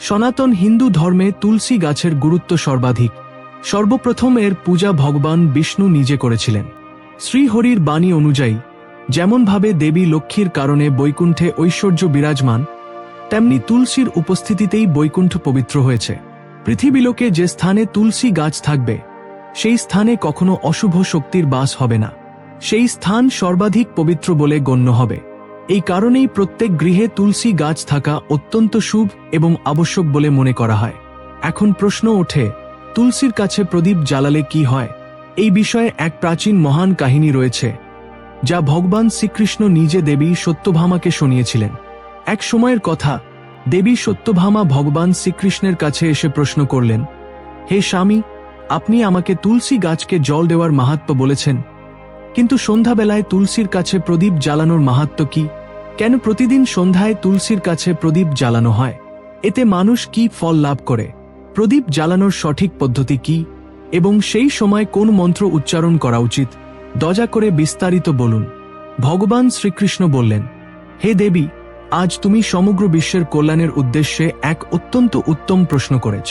সনাতন হিন্দু ধর্মে তুলসী গাছের গুরুত্ব সর্বাধিক। সর্বপ্রথম এর পূজা ভগবান বিষ্ণু নিজে করেছিলেন। শ্রীহরির বাণী অনুযায়ী, যেমনভাবে দেবী লক্ষ্মীর কারণে বৈকুণ্ঠে ঐশ্বর্য বিরাজমান, তেমনি তুলসীর উপস্থিতিতেই বৈকুণ্ঠ পবিত্র হয়েছে। পৃথিবীলোকে যে স্থানে তুলসী গাছ থাকবে, সেই স্থানে কখনো অশুভ শক্তির বাস হবে না। সেই স্থান সর্বাধিক পবিত্র বলে গণ্য হবে। এই কারণেই প্রত্যেক গৃহে তুলসী গাছ থাকা অত্যন্ত শুভ এবং আবশ্যক বলে মনে করা হয়। এখন প্রশ্ন ওঠে, তুলসীর কাছে প্রদীপ জ্বালালে কি হয়? এই বিষয়ে এক প্রাচীন মহান কাহিনী রয়েছে, যা ভগবান শ্রীকৃষ্ণ নিজে দেবী সত্যভামাকে শুনিয়েছিলেন। এক সময়ের কথা, দেবী সত্যভামা ভগবান শ্রীকৃষ্ণের কাছে এসে প্রশ্ন করলেন, হে স্বামী, আপনি আমাকে তুলসী গাছকে জল দেওয়ার মাহাত্ম বলেছেন, কিন্তু সন্ধ্যাবেলায় তুলসীর কাছে প্রদীপ জ্বালানোর মাহাত্ম কি? কেন প্রতিদিন সন্ধ্যায় তুলসীর কাছে প্রদীপ জ্বালানো হয়? এতে মানুষ কি ফল লাভ করে? প্রদীপ জ্বালানোর সঠিক পদ্ধতি কি? এবং সেই সময় কোন মন্ত্র উচ্চারণ করা উচিত? দজা করে বিস্তারিত বলুন। ভগবান শ্রীকৃষ্ণ বললেন, হে দেবী, আজ তুমি সমগ্র বিশ্বের কল্যাণের উদ্দেশ্যে এক অত্যন্ত উত্তম প্রশ্ন করেছ।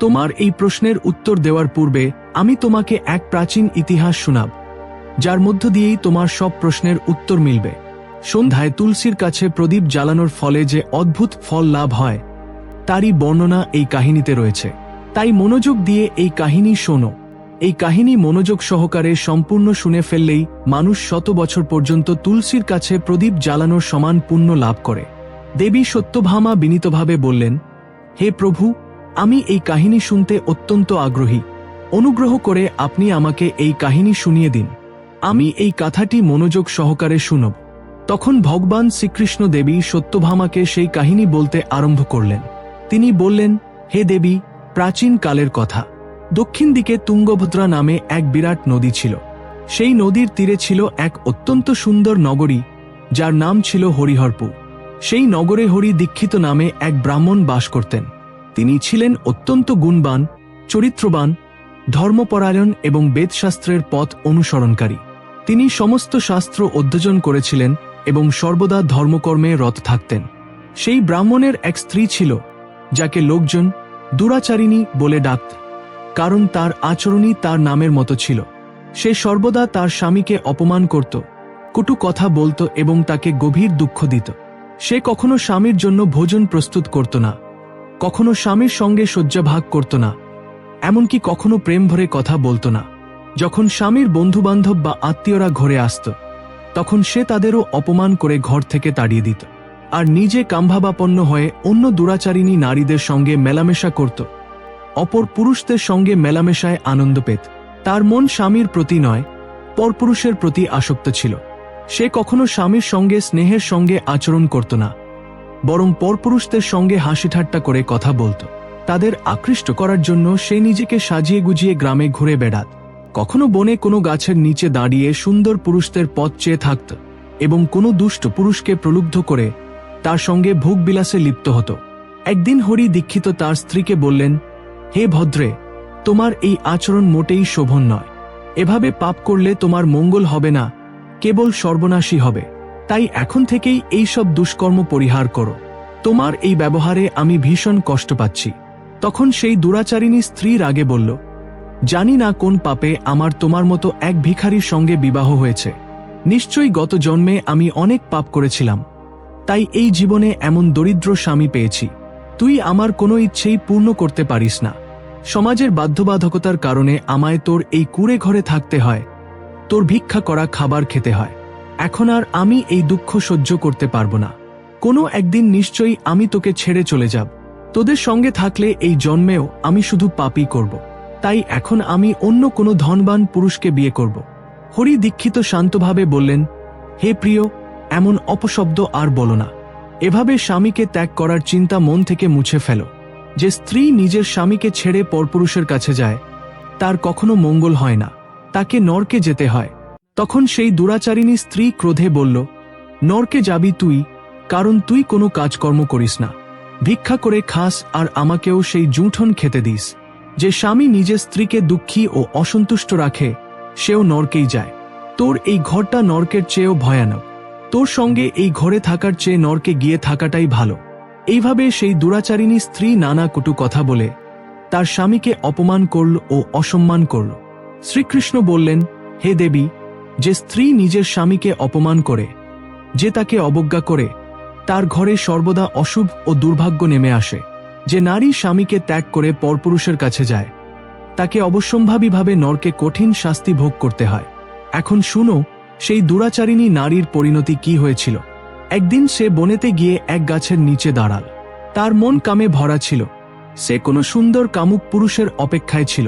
তোমার এই প্রশ্নের উত্তর দেওয়ার পূর্বে আমি তোমাকে এক প্রাচীন ইতিহাস শোনাব, যার মধ্য দিয়েই তোমার সব প্রশ্নের উত্তর মিলবে। সন্ধ্যায় তুলসীর কাছে প্রদীপ জ্বালানোর ফলে যে অদ্ভুত ফল লাভ হয়, তারই বর্ণনা এই কাহিনীতে রয়েছে। তাই মনোযোগ দিয়ে এই কাহিনী শোনো। এই কাহিনী মনোযোগ সহকারে সম্পূর্ণ শুনে ফেললেই মানুষ শত বছর পর্যন্ত তুলসীর কাছে প্রদীপ জ্বালানোর সমান পুণ্য লাভ করে। দেবী সত্যভামা বিনীতভাবে বললেন, হে প্রভু, আমি এই কাহিনী শুনতে অত্যন্ত আগ্রহী। অনুগ্রহ করে আপনি আমাকে এই কাহিনী শুনিয়ে দিন। আমি এই কথাটি মনোযোগ সহকারে শুনব। তখন ভগবান শ্রীকৃষ্ণ দেবী সত্যভামাকে সেই কাহিনী বলতে আরম্ভ করলেন। তিনি বললেন, হে দেবী, প্রাচীন কালের কথা। দক্ষিণ দিকে তুঙ্গভদ্রা নামে এক বিরাট নদী ছিল। সেই নদীর তীরে ছিল এক অত্যন্ত সুন্দর নগরী, যার নাম ছিল হরিহরপুর। সেই নগরে হরি দীক্ষিত নামে এক ব্রাহ্মণ বাস করতেন। তিনি ছিলেন অত্যন্ত গুণবান, চরিত্রবান, ধর্মপরায়ণ এবং বেদশাস্ত্রের পথ অনুসরণকারী। তিনি সমস্ত শাস্ত্র অধ্যয়ন করেছিলেন এবং সর্বদা ধর্মকর্মে রত থাকতেন। সেই ব্রাহ্মণের এক স্ত্রী ছিল, যাকে লোকজন দুরাচারিণী বলে ডাকত কারণ তার আচরণই তার নামের মতো ছিল। সে সর্বদা তার স্বামীকে অপমান করত, কটু কথা বলতো এবং তাকে গভীর দুঃখ দিত। সে কখনো স্বামীর জন্য ভোজন প্রস্তুত করত না, কখনো স্বামীর সঙ্গে শয্যাভাগ করত না, এমনকি কখনো প্রেম ভরে কথা বলতো না। যখন স্বামীর বন্ধুবান্ধব বা আত্মীয়রা ঘরে আসত তখন সে তাদেরও অপমান করে ঘর থেকে তাড়িয়ে দিত আর নিজে কাম্ভাবাপন্ন হয়ে অন্য দুরাচারিণী নারীদের সঙ্গে মেলামেশা করত। অপর পুরুষদের সঙ্গে মেলামেশায় আনন্দ পেত। তার মন স্বামীর প্রতি নয়, পরপুরুষের প্রতি আসক্ত ছিল। সে কখনো স্বামীর সঙ্গে, স্নেহের সঙ্গে আচরণ করত না, বরং পরপুরুষদের সঙ্গে হাসি ঠাট্টা করে কথা বলত। তাদের আকৃষ্ট করার জন্য সে নিজেকে সাজিয়ে গুজিয়ে গ্রামে ঘুরে বেড়াত। কখনো বনে কোনো গাছের নিচে দাঁড়িয়ে সুন্দর পুরুষদের পথ চেয়ে থাকত এবং কোনো দুষ্ট পুরুষকে প্রলুব্ধ করে তার সঙ্গে ভোগবিলাসে লিপ্ত হতো। একদিন হরি দীক্ষিত তার স্ত্রীকে বললেন, হে ভদ্রে, তোমার এই আচরণ মোটেই শোভন নয়। এভাবে পাপ করলে তোমার মঙ্গল হবে না, কেবল সর্বনাশী হবে। তাই এখন থেকেই এই সব দুষ্কর্ম পরিহার করো। তোমার এই ব্যবহারে আমি ভীষণ কষ্ট পাচ্ছি। তখন সেই দুরাচারিণী স্ত্রী রাগে বলল জানি না কোন পাপে আমার তোমার মতো এক ভিখারির সঙ্গে বিবাহ হয়েছে। নিশ্চয়ই গত জন্মে আমি অনেক পাপ করেছিলাম। তাই এই জীবনে এমন দরিদ্র স্বামী পেয়েছি। তুই আমার কোনো ইচ্ছেই পূর্ণ করতে পারিস না। সমাজের বাধ্যবাধকতার কারণে আমায় তোর এই কুড়ে ঘরে থাকতে হয়। তোর ভিক্ষা করা খাবার খেতে হয়। এখন আর আমি এই দুঃখ সহ্য করতে পারব না। কোনো একদিন নিশ্চয়ই আমি তোকে ছেড়ে চলে যাব। তোদের সঙ্গে থাকলে এই জন্মেও আমি শুধু পাপই করব। তাই এখন আমি অন্য কোনো ধনবান পুরুষকে বিয়ে করব। হরি দীক্ষিত শান্তভাবে বললেন, হে প্রিয়, এমন অপশব্দ আর বলো না। এভাবে স্বামীকে ত্যাগ করার চিন্তা মন থেকে মুছে ফেলো। যে স্ত্রী নিজের স্বামীকে ছেড়ে পরপুরুষের কাছে যায়, তার কখনো মঙ্গল হয় না। তাকে নরকে যেতে হয়। তখন সেই দুরাচারিণী স্ত্রী ক্রোধে বলল, নরকে যাবি তুই, কারণ তুই কোনো কাজকর্ম করিস না। ভিক্ষা করে খাস আর আমাকেও সেই জুঠন খেতে দিস। যে স্বামী নিজের স্ত্রীকে দুঃখী ও অসন্তুষ্ট রাখে, সেও নরকেই যায়। তোর এই ঘরটা নরকের চেয়েও ভয়ানক। তোর সঙ্গে এই ঘরে থাকার চেয়ে নরকে গিয়ে থাকাটাই ভালো। এইভাবে সেই দুরাচারিণী স্ত্রী নানা কটু কথা বলে, তার স্বামীকে অপমান করল ও অসম্মান করল। শ্রীকৃষ্ণ বললেন, হে দেবী, যে স্ত্রী নিজের স্বামীকে অপমান করে, যে তাকে অবজ্ঞা করে, তার ঘরে সর্বদা অশুভ ও দুর্ভাগ্য নেমে আসে। যে নারী স্বামীকে ত্যাগ করে পরপুরুষের কাছে যায়, তাকে অবশ্যম্ভাবীভাবে নরকে কঠিন শাস্তি ভোগ করতে হয়। এখন শুনো, সেই দুরাচারিণী নারীর পরিণতি কি হয়েছিল? একদিন সে বনেতে গিয়ে এক গাছের নিচে দাঁড়াল। তার মন কামে ভরা ছিল। সে কোনো সুন্দর কামুক পুরুষের অপেক্ষায় ছিল।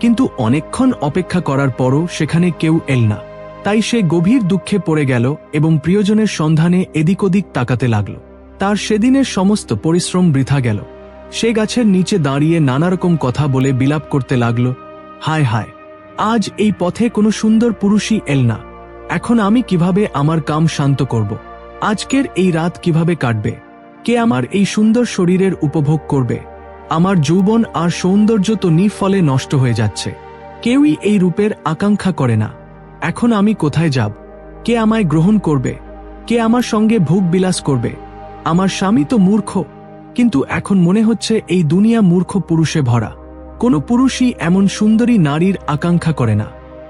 কিন্তু অনেকক্ষণ অপেক্ষা করার পরও সেখানে কেউ এল না। তাই সে গভীর দুঃখে পড়ে গেল এবং প্রিয়জনের সন্ধানে এদিক ওদিক তাকাতে লাগল। তার সেদিনের সমস্ত পরিশ্রম বৃথা গেল। সে গাছের নিচে দাঁড়িয়ে নানারকম কথা বলে বিলাপ করতে লাগল, হায় হায়, আজ এই পথে কোনো সুন্দর পুরুষই এল না। এখন আমি কীভাবে আমার কাম শান্ত করব? আজকের এই রাত কীভাবে কাটবে? কে আমার এই সুন্দর শরীরের উপভোগ করবে? আমার যৌবন আর সৌন্দর্য তো নিফলে নষ্ট হয়ে যাচ্ছে। কেউই এই রূপের আকাঙ্ক্ষা করে না। এখন আমি কোথায় যাব? কে আমায় গ্রহণ করবে? কে আমার সঙ্গে ভোগ বিলাস করবে? আমার স্বামী তো মূর্খ। কিন্তু এখন মনে হচ্ছে এই দুনিয়া মূর্খ পুরুষে ভরা। কোনো পুরুষই এমন সুন্দরী নারীর আকাঙ্ক্ষা করে না।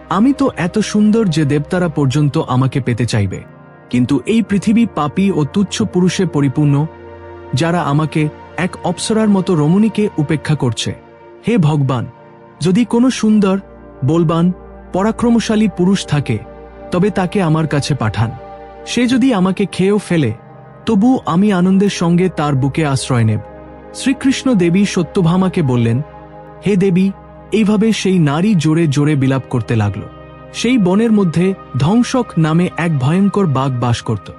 আমি তো এত সুন্দর যে দেবতারা পর্যন্ত আমাকে পেতে চাইবে। কিন্তু এই পৃথিবী পাপী ও তুচ্ছ পুরুষে পরিপূর্ণ, যারা আমাকে এক অপ্সরার মতো রমণীকে উপেক্ষা করছে। হে ভগবান, যদি কোনো সুন্দর, বলবান, পরাক্রমশালী পুরুষ থাকে, তবে তাকে আমার কাছে পাঠান। সে যদি আমাকে খেয়েও ফেলে তবু আমি আনন্দের সঙ্গে তার বুকে আশ্রয় নেব। শ্রীকৃষ্ণ দেবী সত্যভামাকে বললেন, হে দেবী, এইভাবে সেই নারী জোরে জোরে বিলাপ করতে লাগল। সেই বনের মধ্যে ধ্বংসক নামে এক ভয়ঙ্কর বাঘ বাস করত।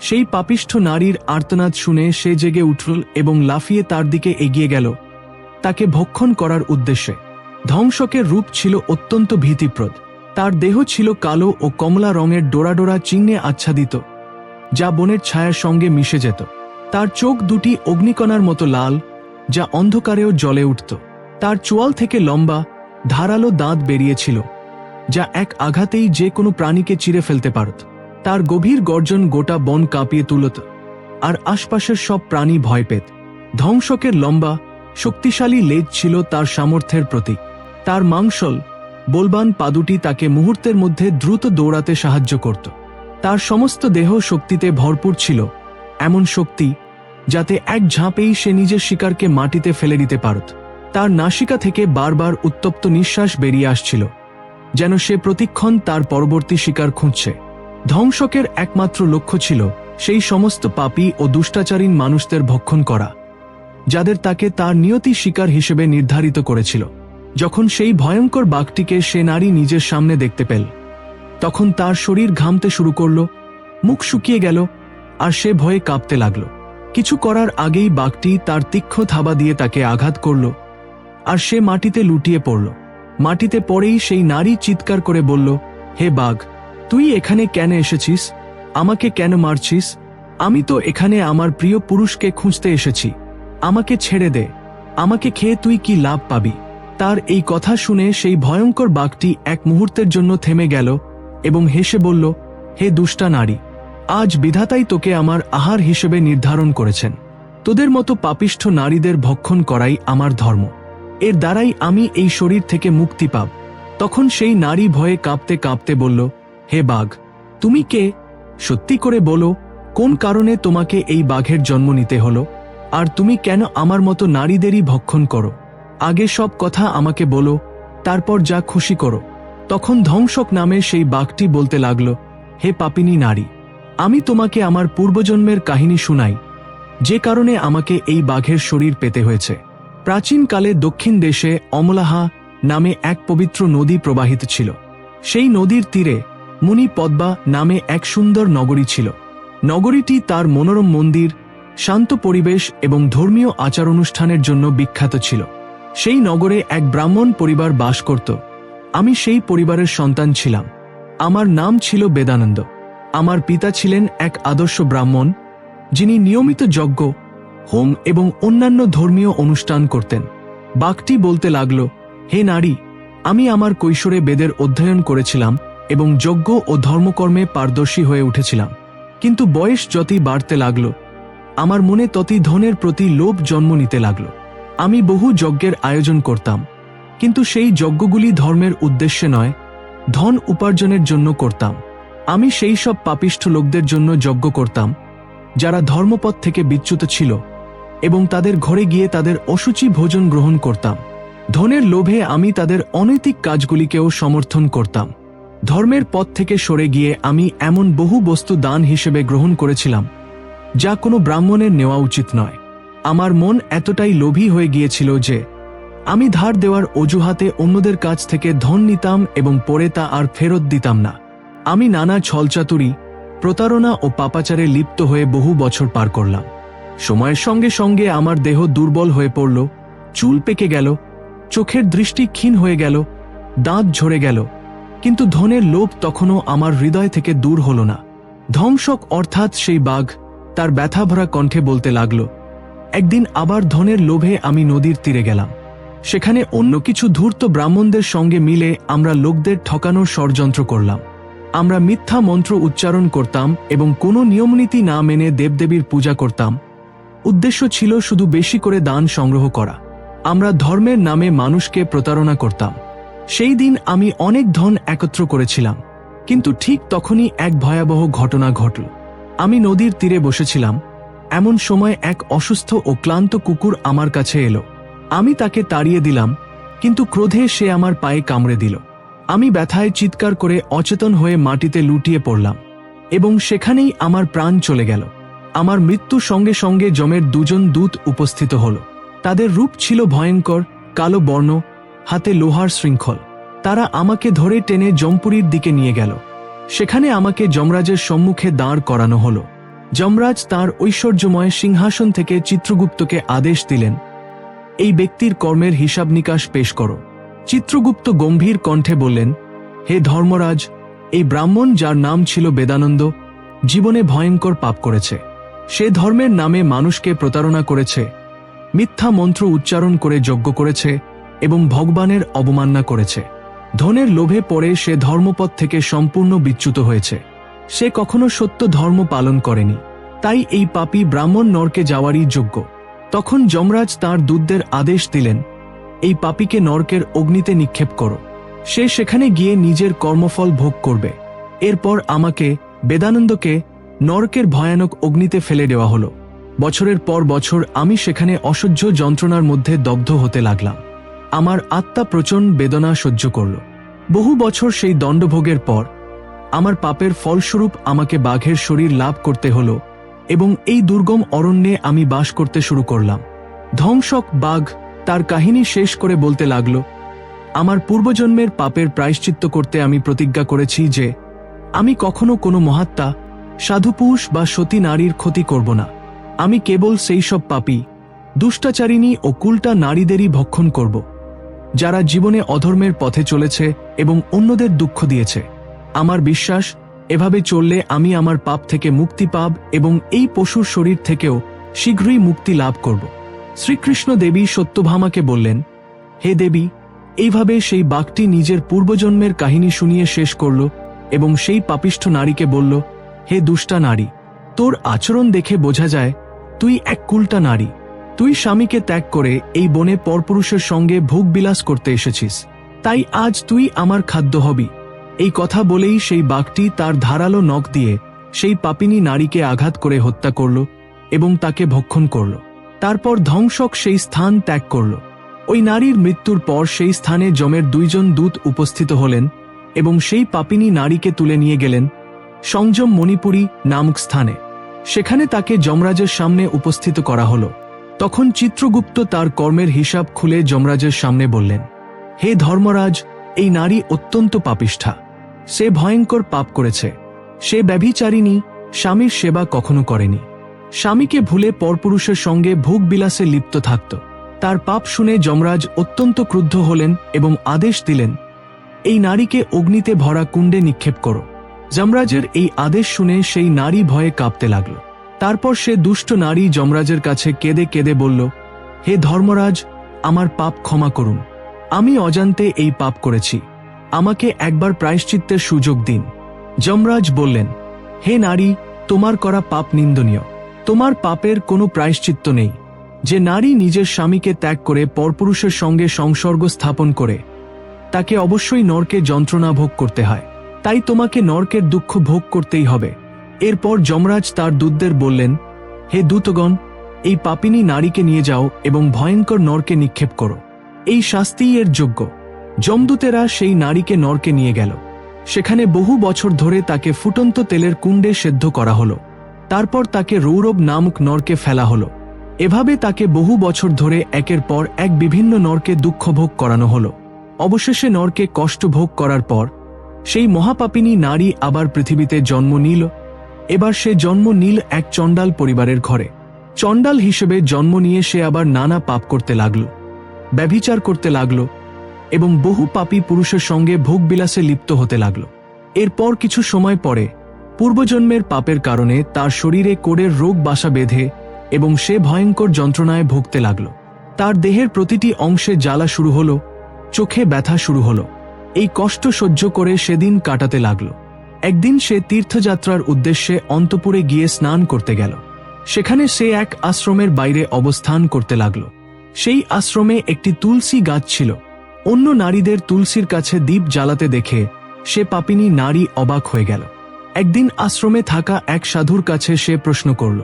সেই পাপিষ্ঠ নারীর আর্তনাদ শুনে সে জেগে উঠল এবং লাফিয়ে তার দিকে এগিয়ে গেল। তাকে ভক্ষণ করার উদ্দেশ্যে। ধ্বংসকের রূপ ছিল অত্যন্ত ভীতিপ্রদ। তার দেহ ছিল কালো ও কমলা রঙের ডোরা ডোরা চিহ্নে আচ্ছাদিত। যা বনের ছায়ার সঙ্গে মিশে যেত। তার চোখ দুটি অগ্নিকণার মতো লাল, যা অন্ধকারেও জলে উঠত। তার চোয়াল থেকে লম্বা, ধারালো দাঁত বেরিয়েছিল, যা এক আঘাতেই যে কোনো প্রাণীকে চিরে ফেলতে পারত। তার গভীর গর্জন গোটা বন কাঁপিয়ে তুলত, আর আশপাশের সব প্রাণী ভয় পেত। ধ্বংসকের লম্বা, শক্তিশালী লেজ ছিল তার সামর্থ্যের প্রতীক। তার মাংসল, বলবান পাদুটি তাকে মুহূর্তের মধ্যে দ্রুত দৌড়াতে সাহায্য করত। তার সমস্ত দেহ শক্তিতে ভরপুর ছিল, এমন শক্তি যাতে এক ঝাঁপেই সে নিজের শিকারকে মাটিতে ফেলে দিতে পারত। তার নাসিকা থেকে বারবার উত্তপ্ত নিঃশ্বাস বেরিয়ে আসছিল, যেন সে প্রতিক্ষণ তার পরবর্তী শিকার খুঁজছে। ধ্বংসকের একমাত্র লক্ষ্য ছিল সেই সমস্ত পাপী ও দুষ্টাচারীন মানুষদের ভক্ষণ করা, যাদের তাকে তার নিয়তি শিকার হিসেবে নির্ধারিত করেছিল। যখন সেই ভয়ঙ্কর বাঘটিকে সে নারী নিজের সামনে দেখতে পেল তখন তার শরীর ঘামতে শুরু করল, মুখ শুকিয়ে গেল, আর সে ভয়ে কাঁপতে লাগল। কিছু করার আগেই বাঘটি তার তীক্ষ্ণ থাবা দিয়ে তাকে আঘাত করল, আর সে মাটিতে লুটিয়ে পড়ল। মাটিতে পড়েই সেই নারী চিৎকার করে বলল, হে বাঘ, তুই এখানে কেন এসেছিস? আমাকে কেন মারছিস? আমি তো এখানে আমার প্রিয় পুরুষকে খুঁজতে এসেছি। আমাকে ছেড়ে দে। আমাকে খেয়ে তুই কি লাভ পাবি? তার এই কথা শুনে সেই ভয়ঙ্কর বাঘটি এক মুহূর্তের জন্য থেমে গেল এবং হেসে বলল, হে দুষ্টা নারী, আজ বিধাতাই তোকে আমার আহার হিসেবে নির্ধারণ করেছেন। তোদের মতো পাপিষ্ঠ নারীদের ভক্ষণ করাই আমার ধর্ম। এর দ্বারাই আমি এই শরীর থেকে মুক্তি পাব। তখন সেই নারী ভয়ে কাঁপতে কাঁপতে বলল, হে বাঘ, তুমি কে? সত্যি করে বলো, কোন কারণে তোমাকে এই বাঘের জন্ম নিতে হলো? আর তুমি কেন আমার মতো নারীদেরই ভক্ষণ করো? আগে সব কথা আমাকে বলো, তারপর যা খুশি করো। তখন ধ্বংসক নামে সেই বাঘটি বলতে লাগল, হে পাপিনী নারী, আমি তোমাকে আমার পূর্বজন্মের কাহিনী শুনাই। যে কারণে আমাকে এই বাঘের শরীর পেতে হয়েছে। প্রাচীনকালে দক্ষিণ দেশে অমলাহা নামে এক পবিত্র নদী প্রবাহিত ছিল। সেই নদীর তীরে মুনি পদ্মা নামে এক সুন্দর নগরী ছিল। নগরীটি তার মনোরম মন্দির, শান্ত পরিবেশ এবং ধর্মীয় আচার অনুষ্ঠানের জন্য বিখ্যাত ছিল। সেই নগরে এক ব্রাহ্মণ পরিবার বাস করত। আমি সেই পরিবারের সন্তান ছিলাম। আমার নাম ছিল বেদানন্দ। আমার পিতা ছিলেন এক আদর্শ ব্রাহ্মণ, যিনি নিয়মিত যজ্ঞ, হোম এবং অন্যান্য ধর্মীয় অনুষ্ঠান করতেন। বাঘটি বলতে লাগল, হে নারী, আমি আমার কৈশোরে বেদের অধ্যয়ন করেছিলাম এবং যজ্ঞ ও ধর্মকর্মে পারদর্শী হয়ে উঠেছিলাম। কিন্তু বয়স যতই বাড়তে লাগল, আমার মনে ততি ধনের প্রতি লোভ জন্ম নিতে লাগল। আমি বহু যজ্ঞের আয়োজন করতাম। কিন্তু সেই যজ্ঞগুলি ধর্মের উদ্দেশ্যে নয়, ধন উপার্জনের জন্য করতাম। আমি সেই সব পাপিষ্ঠ লোকদের জন্য যজ্ঞ করতাম, যারা ধর্মপথ থেকে বিচ্যুত ছিল এবং তাদের ঘরে গিয়ে তাদের অসুচি ভোজন গ্রহণ করতাম। ধনের লোভে আমি তাদের অনৈতিক কাজগুলিকেও সমর্থন করতাম। ধর্মের পথ থেকে সরে গিয়ে আমি এমন বহু বস্তু দান হিসেবে গ্রহণ করেছিলাম, যা কোনো ব্রাহ্মণের নেওয়া উচিত নয়। আমার মন এতটাই লোভী হয়ে গিয়েছিল যে আমি ধার দেওয়ার অজুহাতে অন্যদের কাছ থেকে ধন নিতাম এবং পরে তা আর ফেরত দিতাম না। আমি নানা ছলচাতুরি, প্রতারণা ও পাপাচারে লিপ্ত হয়ে বহু বছর পার করলাম। সময়ের সঙ্গে সঙ্গে আমার দেহ দুর্বল হয়ে পড়ল, চুল পেকে গেল, চোখের দৃষ্টি ক্ষীণ হয়ে গেল, দাঁত ঝরে গেল, কিন্তু ধনের লোভ তখনও আমার হৃদয় থেকে দূর হল না। ধ্বংসক অর্থাৎ সেই বাঘ তার ব্যথা ভরা কণ্ঠে বলতে লাগল, একদিন আবার ধনের লোভে আমি নদীর তীরে গেলাম। সেখানে অন্য কিছু ধূর্ত ব্রাহ্মণদের সঙ্গে মিলে আমরা লোকদের ঠকানোর ষড়যন্ত্র করলাম। আমরা মিথ্যা মন্ত্র উচ্চারণ করতাম এবং কোনো নিয়মনীতি না মেনে দেবদেবীর পূজা করতাম। উদ্দেশ্য ছিল শুধু বেশি করে দান সংগ্রহ করা। আমরা ধর্মের নামে মানুষকে প্রতারণা করতাম। সেই দিন আমি অনেক ধন একত্র করেছিলাম। কিন্তু ঠিক তখনই এক ভয়াবহ ঘটনা ঘটল। আমি নদীর তীরে বসেছিলাম। এমন সময় এক অসুস্থ ও ক্লান্ত কুকুর আমার কাছে এলো। আমি তাকে তাড়িয়ে দিলাম, কিন্তু ক্রোধে সে আমার পায়ে কামড়ে দিল। আমি ব্যথায় চিৎকার করে অচেতন হয়ে মাটিতে লুটিয়ে পড়লাম, এবং সেখানেই আমার প্রাণ চলে গেল। আমার মৃত্যু সঙ্গে সঙ্গে জমের দুজন দূত উপস্থিত হল। তাদের রূপ ছিল ভয়ঙ্কর, কালো বর্ণ, হাতে লোহার শৃঙ্খল। তারা আমাকে ধরে টেনে জমপুরীর দিকে নিয়ে গেল। সেখানে আমাকে যমরাজের সম্মুখে দাঁড় করানো হল। যমরাজ তার ঐশ্বর্যময় সিংহাসন থেকে চিত্রগুপ্তকে আদেশ দিলেন এই ব্যক্তির কর্মের হিসাব নিকাশ পেশ করো। চিত্রগুপ্ত গম্ভীর কণ্ঠে বললেন, হে ধর্মরাজ, এই ব্রাহ্মণ যার নাম ছিল বেদানন্দ, জীবনে ভয়ঙ্কর পাপ করেছে। সে ধর্মের নামে মানুষকে প্রতারণা করেছে, মিথ্যা মন্ত্র উচ্চারণ করে যজ্ঞ করেছে এবং ভগবানের অবমাননা করেছে। ধনের লোভে পড়ে সে ধর্মপথ থেকে সম্পূর্ণ বিচ্যুত হয়েছে। সে কখনো সত্য ধর্ম পালন করেনি। তাই এই পাপী ব্রাহ্মণ নরকে যাওয়ারই যোগ্য। তখন যমরাজ তার দূতদের আদেশ দিলেন, এই পাপীকে নরকের অগ্নিতে নিক্ষেপ করো। সে সেখানে গিয়ে নিজের কর্মফল ভোগ করবে। এরপর আমাকে, বেদানন্দকে, নরকের ভয়ানক অগ্নিতে ফেলে দেওয়া হলো। বছরের পর বছর আমি সেখানে অসহ্য যন্ত্রণার মধ্যে দগ্ধ হতে লাগলাম। আমার আত্মা প্রচণ্ড বেদনা সহ্য করল। বহু বছর সেই দণ্ডভোগের পর, আমার পাপের ফলস্বরূপ আমাকে বাঘের শরীর লাভ করতে হলো এবং এই দুর্গম অরণ্যে আমি বাস করতে শুরু করলাম। ধ্বংসক বাঘ তার কাহিনী শেষ করে বলতে লাগল, আমার পূর্বজন্মের পাপের প্রায়শ্চিত্ত করতে আমি প্রতিজ্ঞা করেছি যে, আমি কখনো কোনো মহাত্মা, সাধুপুরুষ বা সতী নারীর ক্ষতি করব না। আমি কেবল সেই সব পাপী, দুষ্টাচারিণী ও কুলটা নারীদেরই ভক্ষণ করব, যারা জীবনে অধর্মের পথে চলেছে এবং অন্যদের দুঃখ দিয়েছে। আমার বিশ্বাস এভাবে চললে আমি আমার পাপ থেকে মুক্তি পাব এবং এই পশুর শরীর থেকেও শীঘ্রই মুক্তি লাভ করব। শ্রীকৃষ্ণ দেবী সত্যভামাকে বললেন, হে দেবী, এইভাবে সেই বাঘটি নিজের পূর্বজন্মের কাহিনী শুনিয়ে শেষ করল এবং সেই পাপিষ্ঠ নারীকে বলল, হে দুষ্টা নারী, তোর আচরণ দেখে বোঝা যায়, তুই এক কুলটা নারী। তুই স্বামীকে ত্যাগ করে এই বনে পরপুরুষের সঙ্গে ভোগ বিলাস করতে এসেছিস। তাই আজ তুই আমার খাদ্য হবি। এই কথা বলেই সেই বাঘটি তার ধারালো নখ দিয়ে সেই পাপিনী নারীকে আঘাত করে হত্যা করল এবং তাকে ভক্ষণ করল। তারপর ধ্বংসক সেই স্থান ত্যাগ করল। ওই নারীর মৃত্যুর পর সেই স্থানে জমের দুইজন দূত উপস্থিত হলেন এবং সেই পাপিনী নারীকে তুলে নিয়ে গেলেন সংযম মণিপুরী নামক স্থানে। সেখানে তাকে যমরাজের সামনে উপস্থিত করা হল। তখন চিত্রগুপ্ত তার কর্মের হিসাব খুলে যমরাজের সামনে বললেন, হে ধর্মরাজ, এই নারী অত্যন্ত পাপিষ্ঠা। সে ভয়ঙ্কর পাপ করেছে। সে ব্যভিচারিণী, স্বামীর সেবা কখনো করেনি। স্বামীকে ভুলে পরপুরুষের সঙ্গে ভোগ বিলাসে লিপ্ত থাকত। তার পাপ শুনে যমরাজ অত্যন্ত ক্রুদ্ধ হলেন এবং আদেশ দিলেন, এই নারীকে অগ্নিতে ভরা কুণ্ডে নিক্ষেপ করো। যমরাজের এই আদেশ শুনে সেই নারী ভয়ে কাঁপতে লাগল। তারপর সে দুষ্ট নারী যমরাজের কাছে কেঁদে কেঁদে বলল, হে ধর্মরাজ, আমার পাপ ক্ষমা করুন। আমি অজান্তে এই পাপ করেছি। আমাকে একবার প্রায়শ্চিত্তের সুযোগ দিন। যমরাজ বললেন, হে নারী, তোমার করা পাপ নিন্দনীয়। তোমার পাপের কোনো প্রায়শ্চিত্ত নেই। যে নারী নিজের স্বামীকে ত্যাগ করে পরপুরুষের সঙ্গে সংসর্গ স্থাপন করে, তাকে অবশ্যই নরকে যন্ত্রণা ভোগ করতে হয়। তাই তোমাকে নরকের দুঃখ ভোগ করতেই হবে। এরপর যমরাজ তার দূতদের বললেন, হে দূতগণ, এই পাপিনী নারীকে নিয়ে যাও এবং ভয়ঙ্কর নরকে নিক্ষেপ করো। এই শাস্তিই এর যোগ্য। যমদূতেরা সেই নারীকে নরকে নিয়ে গেল। সেখানে বহু বছর ধরে তাকে ফুটন্ত তেলের কুণ্ডে সেদ্ধ করা হলো। তারপর তাকে রৌরব নামক নরকে ফেলা হলো। এভাবে তাকে বহু বছর ধরে একের পর এক বিভিন্ন নরকে দুঃখ ভোগ করানো হলো। অবশেষে নরকে কষ্ট ভোগ করার পর, সেই মহাপাপিনী নারী আবার পৃথিবীতে জন্ম নিল। এবার সে জন্ম নীল এক চণ্ডাল পরিবারের ঘরে। চণ্ডাল হিসেবে জন্ম নিয়ে সে আবার নানা পাপ করতে লাগল, ব্যভিচার করতে লাগল এবং বহু পাপী পুরুষের সঙ্গে ভোগবিলাসে লিপ্ত হতে লাগল। এরপর কিছু সময় পরে, পূর্বজন্মের পাপের কারণে তার শরীরে কোড়ের রোগ বাসা বেঁধে এবং সে ভয়ঙ্কর যন্ত্রণায় ভুগতে লাগল। তার দেহের প্রতিটি অংশে জ্বালা শুরু হলো, চোখে ব্যথা শুরু হলো। এই কষ্ট সহ্য করে সেদিন কাটাতে লাগল। একদিন সে তীর্থযাত্রার উদ্দেশ্যে অন্তপুরে গিয়ে স্নান করতে গেল। সেখানে সে এক আশ্রমের বাইরে অবস্থান করতে লাগল। সেই আশ্রমে একটি তুলসী গাছ ছিল। অন্য নারীদের তুলসীর কাছে দ্বীপ জ্বালাতে দেখে সে পাপিনী নারী অবাক হয়ে গেল। একদিন আশ্রমে থাকা এক সাধুর কাছে সে প্রশ্ন করল,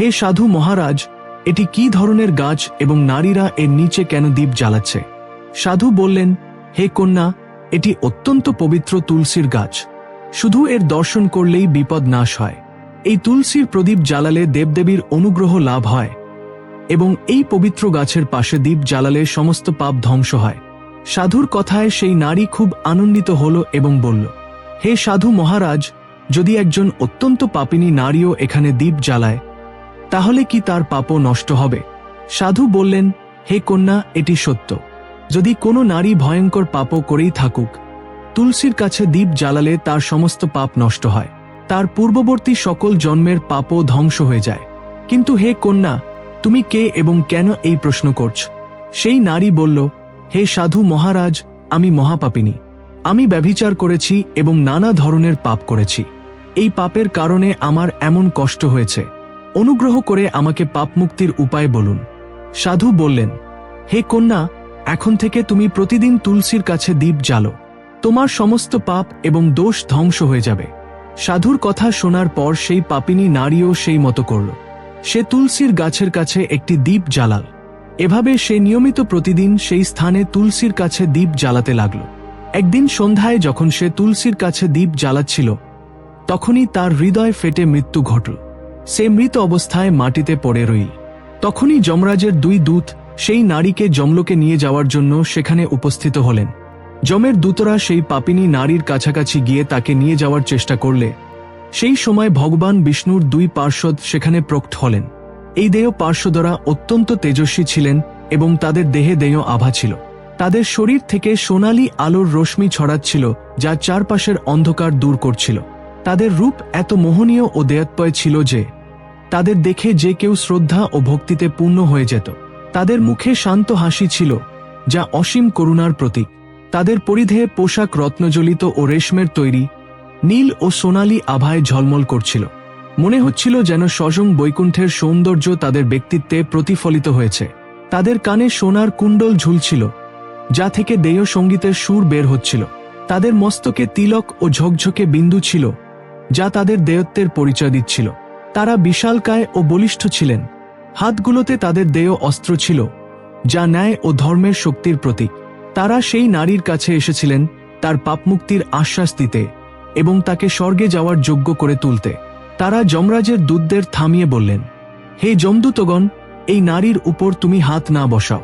হে সাধু মহারাজ, এটি কি ধরনের গাছ এবং নারীরা এর নিচে কেন দ্বীপ জ্বালাচ্ছে? সাধু বললেন, হে কন্যা, এটি অত্যন্ত পবিত্র তুলসীর গাছ। শুধু এর দর্শন করলেই বিপদ নাশ হয়। এই তুলসীর প্রদীপ জ্বালালে দেবদেবীর অনুগ্রহ লাভ হয় এবং এই পবিত্র গাছের পাশে দ্বীপ জ্বালালে সমস্ত পাপ ধ্বংস হয়। সাধুর কথায় সেই নারী খুব আনন্দিত হল এবং বলল, হে সাধু মহারাজ, যদি একজন অত্যন্ত পাপিনী নারীও এখানে দ্বীপ জ্বালায়, তাহলে কি তার পাপও নষ্ট হবে? সাধু বললেন, হে কন্যা, এটি সত্য। যদি কোনো নারী ভয়ঙ্কর পাপও করেই থাকুক, তুলসীর কাছে দ্বীপ জ্বালালে তার সমস্ত পাপ নষ্ট হয়। তার পূর্ববর্তী সকল জন্মের পাপও ধ্বংস হয়ে যায়। কিন্তু হে কন্যা, তুমি কে এবং কেন এই প্রশ্ন করছ? সেই নারী বলল হে সাধু মহারাজ, আমি মহাপাপিনী। আমি ব্যভিচার করেছি এবং নানা ধরনের পাপ করেছি। এই পাপের কারণে আমার এমন কষ্ট হয়েছে। অনুগ্রহ করে আমাকে পাপ মুক্তির উপায় বলুন। সাধু বললেন, হে কন্যা, এখন থেকে তুমি প্রতিদিন তুলসীর কাছে দ্বীপ জ্বালো। তোমার সমস্ত পাপ এবং দোষ ধ্বংস হয়ে যাবে। সাধুর কথা শোনার পর সেই পাপিনী নারীও সেই মতো করল। সে তুলসীর গাছের কাছে একটি দ্বীপ জ্বালাল। এভাবে সে নিয়মিত প্রতিদিন সেই স্থানে তুলসীর কাছে দ্বীপ জ্বালাতে লাগল। একদিন সন্ধ্যায় যখন সে তুলসীর কাছে দ্বীপ জ্বালাচ্ছিল, তখনই তার হৃদয় ফেটে মৃত্যু ঘটল। সে মৃত অবস্থায় মাটিতে পড়ে রইল। তখনই যমরাজের দুই দূত সেই নারীকে যমলোকে নিয়ে যাওয়ার জন্য সেখানে উপস্থিত হলেন। যমের দূতরা সেই পাপিনী নারীর কাছাকাছি গিয়ে তাকে নিয়ে যাওয়ার চেষ্টা করলে, সেই সময় ভগবান বিষ্ণুর দুই পার্শ্বদ সেখানে প্রকট হলেন। এই দেহ পার্শ্বদরা অত্যন্ত তেজস্বী ছিলেন এবং তাদের দেহে দেহ আভা ছিল। তাদের শরীর থেকে সোনালী আলোর রশ্মি ছড়াচ্ছিল, যা চারপাশের অন্ধকার দূর করছিল। তাদের রূপ এত মোহনীয় ও দেয়াত্ময় ছিল যে, তাদের দেখে যে কেউ শ্রদ্ধা ও ভক্তিতে পূর্ণ হয়ে যেত। তাদের মুখে শান্ত হাসি ছিল, যা অসীম করুণার প্রতীক। তাদের পরিধে পোশাক রত্নজলিত ও রেশমের তৈরি, নীল ও সোনালী আভায় ঝলমল করছিল। মনে হচ্ছিল যেন স্বয়ং বৈকুণ্ঠের সৌন্দর্য তাদের ব্যক্তিত্বে প্রতিফলিত হয়েছে। তাদের কানে সোনার কুণ্ডল ঝুলছিল, যা থেকে দেয় সঙ্গীতের সুর বের হচ্ছিল। তাদের মস্তকে তিলক ও ঝকঝকে বিন্দু ছিল, যা তাদের দেয়ত্বের পরিচয় দিচ্ছিল। তারা বিশালকায় ও বলিষ্ঠ ছিলেন। হাতগুলোতে তাদের দেয় অস্ত্র ছিল, যা ন্যায় ও ধর্মের শক্তির প্রতীক। তারা সেই নারীর কাছে এসেছিলেন তার পাপমুক্তির আশ্বাস দিতে এবং তাকে স্বর্গে যাওয়ার যোগ্য করে তুলতে। তারা যমরাজের দূতদের থামিয়ে বললেন, হে যমদূতগণ, এই নারীর উপর তুমি হাত না বসাও।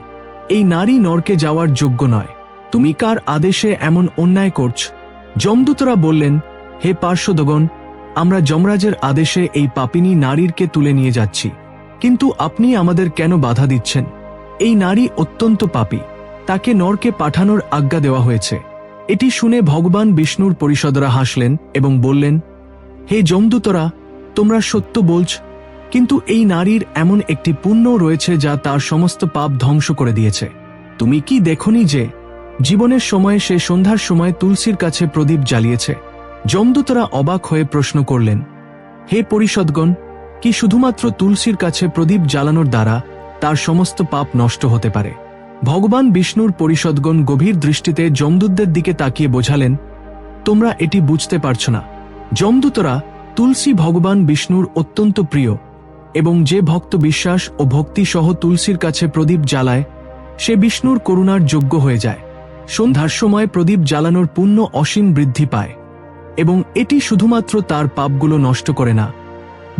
এই নারী নরকে যাওয়ার যোগ্য নয়। তুমি কার আদেশে এমন অন্যায় করছ? যমদূতরা বললেন, হে পার্শ্বদগণ, আমরা যমরাজের আদেশে এই পাপিনী নারীরকে তুলে নিয়ে যাচ্ছি। কিন্তু আপনি আমাদের কেন বাধা দিচ্ছেন? এই নারী অত্যন্ত পাপী। তাকে নরকে পাঠানোর আজ্ঞা দেওয়া হয়েছে। এটি শুনে ভগবান বিষ্ণুর পরিষদরা হাসলেন এবং বললেন, হে যমদূতরা তোমরা সত্য বলছ, কিন্তু এই নারীর এমন একটি পুণ্য রয়েছে যা তার সমস্ত পাপ ধ্বংস করে দিয়েছে। তুমি কি দেখনি যে, জীবনের সময় সে সন্ধ্যার সময় তুলসীর কাছে প্রদীপ জ্বালিয়েছে। যমদূতরা অবাক হয়ে প্রশ্ন করলেন, হে পরিষদগণ, কি শুধুমাত্র তুলসীর কাছে প্রদীপ জ্বালানোর দ্বারা তার সমস্ত পাপ নষ্ট হতে পারে? ভগবান বিষ্ণুর পরিষদগণ গভীর দৃষ্টিতে যমদূতদের দিকে তাকিয়ে বোঝালেন, তোমরা এটি বুঝতে পারছ না। যমদূতরা তুলসী ভগবান বিষ্ণুর অত্যন্ত প্রিয়, এবং যে ভক্ত বিশ্বাস ও ভক্তি সহ তুলসীর কাছে প্রদীপ জ্বালায়, সে বিষ্ণুর করুণার যোগ্য হয়ে যায়। সন্ধ্যার সময় প্রদীপ জ্বালানোর পুণ্য অসীম বৃদ্ধি পায়, এবং এটি শুধুমাত্র তার পাপগুলো নষ্ট করে না,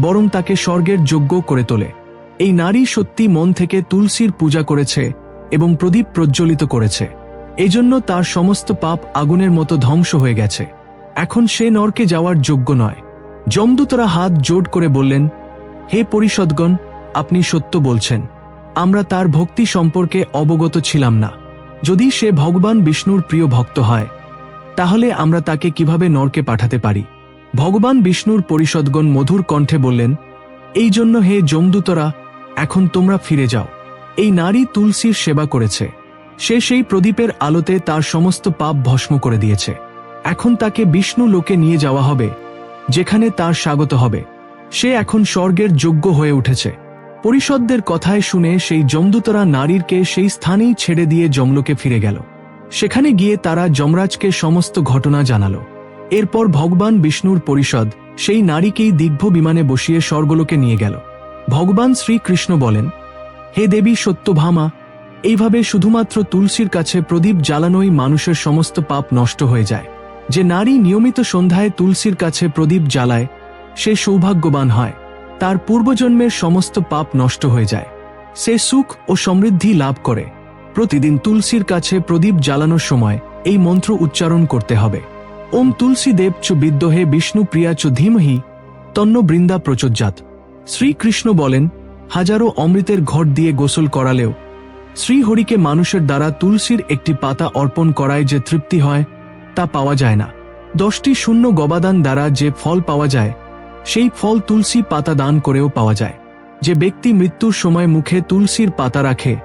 বরং তাকে স্বর্গের যোগ্য করে তোলে। এই নারী সত্যি মন থেকে তুলসীর পূজা করেছে এবং প্রদীপ প্রজ্বলিত করেছে। এজন্য তার সমস্ত পাপ আগুনের মতো ধ্বংস হয়ে গেছে। এখন সে নরকে যাওয়ার যোগ্য নয়। যমদূতরা হাত জোট করে বললেন, হে পরিষদগণ, আপনি সত্য বলছেন। আমরা তার ভক্তি সম্পর্কে অবগত ছিলাম না। যদি সে ভগবান বিষ্ণুর প্রিয় ভক্ত হয়, তাহলে আমরা তাকে কীভাবে নরকে পাঠাতে পারি? ভগবান বিষ্ণুর পরিষদগণ মধুর কণ্ঠে বললেন, এই জন্য হে যমদূতরা, এখন তোমরা ফিরে যাও। এই নারী তুলসীর সেবা করেছে। সে সেই প্রদীপের আলোতে তার সমস্ত পাপ ভস্ম করে দিয়েছে। এখন তাকে বিষ্ণু লোকে নিয়ে যাওয়া হবে। যেখানে তার স্বাগত হবে। সে এখন স্বর্গের যোগ্য হয়ে উঠেছে। পরিষদদের কথায় শুনে সেই যমদূতরা নারীরকে সেই স্থানেই ছেড়ে দিয়ে যমলোকে ফিরে গেল। সেখানে গিয়ে তারা যমরাজকে সমস্ত ঘটনা জানাল। এরপর ভগবান বিষ্ণুর পরিষদ সেই নারীকেই দিগ্ভ বিমানে বসিয়ে স্বর্গলোকে নিয়ে গেল। ভগবান শ্রীকৃষ্ণ বলেন, হে দেবী সত্যভামা, এইভাবে শুধুমাত্র তুলসীর কাছে প্রদীপ জ্বালানোই মানুষের সমস্ত পাপ নষ্ট হয়ে যায়। যে নারী নিয়মিত সন্ধ্যায় তুলসীর কাছে প্রদীপ জ্বালায়, সে সৌভাগ্যবান হয়। তার পূর্বজন্মের সমস্ত পাপ নষ্ট হয়ে যায়। সে সুখ ও সমৃদ্ধি লাভ করে। প্রতিদিন তুলসীর কাছে প্রদীপ জ্বালানোর সময় এই মন্ত্র উচ্চারণ করতে হবে। ওম তুলসী দেব চ বিদ্যহে বিষ্ণু প্রিয়া চ ধীমহি, তন্ন বৃন্দা প্রচোজ্জাত শ্রীকৃষ্ণ বলেন, হাজারো অমৃতের ঘট দিয়ে গোসল করালেও, শ্রীহরিকে মানুষের দ্বারা তুলসীর একটি পাতা অর্পণ করায় যে তৃপ্তি হয় তা পাওয়া যায় না। দশটি শূন্য গবাদান দ্বারা যে ফল পাওয়া যায়, সেই ফল তুলসী পাতা দান করেও পাওয়া যায়। যে ব্যক্তি মৃত্যুর সময় মুখে তুলসীর পাতা রাখে,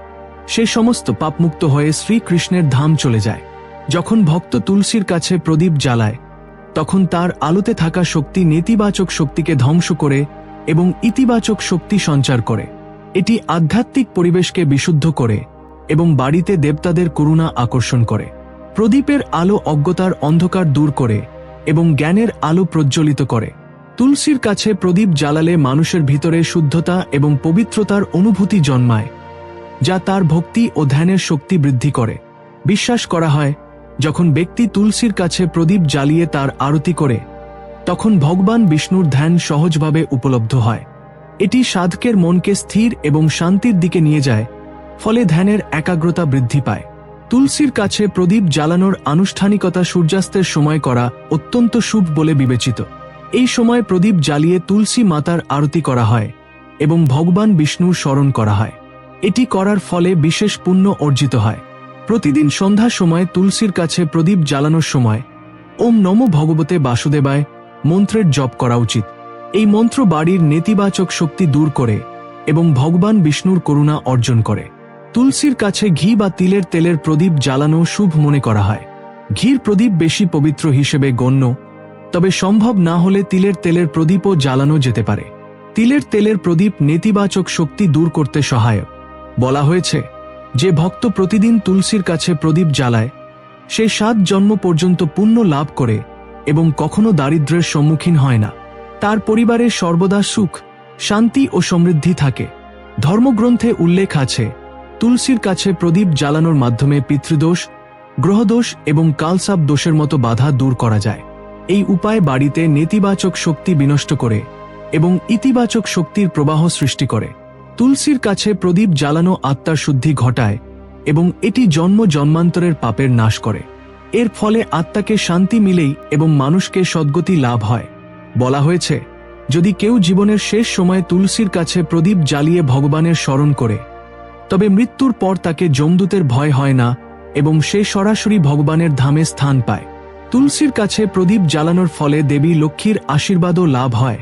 সে সমস্ত পাপমুক্ত হয়ে শ্রীকৃষ্ণের ধাম চলে যায়। যখন ভক্ত তুলসীর কাছে প্রদীপ জ্বালায়, তখন তার আলোতে থাকা শক্তি নেতিবাচক শক্তিকে ধ্বংস করে এবং ইতিবাচক শক্তি সঞ্চার করে। এটি আধ্যাত্মিক পরিবেশকে বিশুদ্ধ করে এবং বাড়িতে দেবতাদের করুণা আকর্ষণ করে। প্রদীপের আলো অজ্ঞতার অন্ধকার দূর করে এবং জ্ঞানের আলো প্রজ্বলিত করে। তুলসীর কাছে প্রদীপ জ্বালালে মানুষের ভিতরে শুদ্ধতা এবং পবিত্রতার অনুভূতি জন্মায়, যা তার ভক্তি ও ধ্যানের শক্তি বৃদ্ধি করে। বিশ্বাস করা হয়, যখন ব্যক্তি তুলসীর কাছে প্রদীপ জ্বালিয়ে তার আরতি করে, তখন ভগবান বিষ্ণুর ধ্যান সহজভাবে উপলব্ধ হয়। এটি সাধকের মনকে স্থির এবং শান্তির দিকে নিয়ে যায়, ফলে ধ্যানের একাগ্রতা বৃদ্ধি পায়। তুলসীর কাছে প্রদীপ জ্বালানোর আনুষ্ঠানিকতা সূর্যাস্তের সময় করা অত্যন্ত শুভ বলে বিবেচিত। এই সময় প্রদীপ জ্বালিয়ে তুলসী মাতার আরতি করা হয় এবং ভগবান বিষ্ণুর স্মরণ করা হয়। এটি করার ফলে বিশেষ পুণ্য অর্জিত হয়। প্রতিদিন সন্ধ্যা সময় তুলসীর কাছে প্রদীপ জ্বালানোর সময় ওম নম ভগবতে বাসুদেবায় মন্ত্রের জপ করা উচিত। এই মন্ত্র বাড়ির নেতিবাচক শক্তি দূর করে এবং ভগবান বিষ্ণুর করুণা অর্জন করে। তুলসীর কাছে ঘি বা তিলের তেলের প্রদীপ জ্বালানো শুভ মনে করা হয়। ঘির প্রদীপ বেশি পবিত্র হিসেবে গণ্য, তবে সম্ভব না হলে তিলের তেলের প্রদীপও জ্বালানো যেতে পারে। তিলের তেলের প্রদীপ নেতিবাচক শক্তি দূর করতে সহায়ক। বলা হয়েছে, যে ভক্ত প্রতিদিন তুলসীর কাছে প্রদীপ জ্বালায়, সে সাত জন্ম পর্যন্ত পুণ্য লাভ করে এবং কখনো দারিদ্র্যের সম্মুখীন হয় না। তার পরিবারে সর্বদা সুখ, শান্তি ও সমৃদ্ধি থাকে। ধর্মগ্রন্থে উল্লেখ আছে তুলসীর কাছে প্রদীপ জ্বালানোর মাধ্যমে পিতৃদোষ, গ্রহদোষ এবং কালসাপ দোষের মতো বাধা দূর করা যায়। এই উপায় বাড়িতে নেতিবাচক শক্তি বিনষ্ট করে এবং ইতিবাচক শক্তির প্রবাহ সৃষ্টি করে। তুলসীর কাছে প্রদীপ জ্বালানো আত্মার শুদ্ধি ঘটায় এবং এটি জন্ম জন্মান্তরের পাপের নাশ করে। এর ফলে আত্মাকে শান্তি মিলেই এবং মানুষকে সদ্গতি লাভ হয়। বলা হয়েছে, যদি কেউ জীবনের শেষ সময়ে তুলসীর কাছে প্রদীপ জ্বালিয়ে ভগবানের স্মরণ করে তবে মৃত্যুর পর তাকে যমদূতের ভয় হয় না এবং সে সরাসরি ভগবানের ধামে স্থান পায়। তুলসীর কাছে প্রদীপ জ্বালানোর ফলে দেবী লক্ষ্মীর আশীর্বাদও লাভ হয়,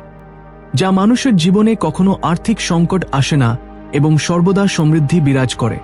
যা মানুষের জীবনে কখনো আর্থিক সংকট আসে না এবং সর্বদা সমৃদ্ধি বিরাজ করে।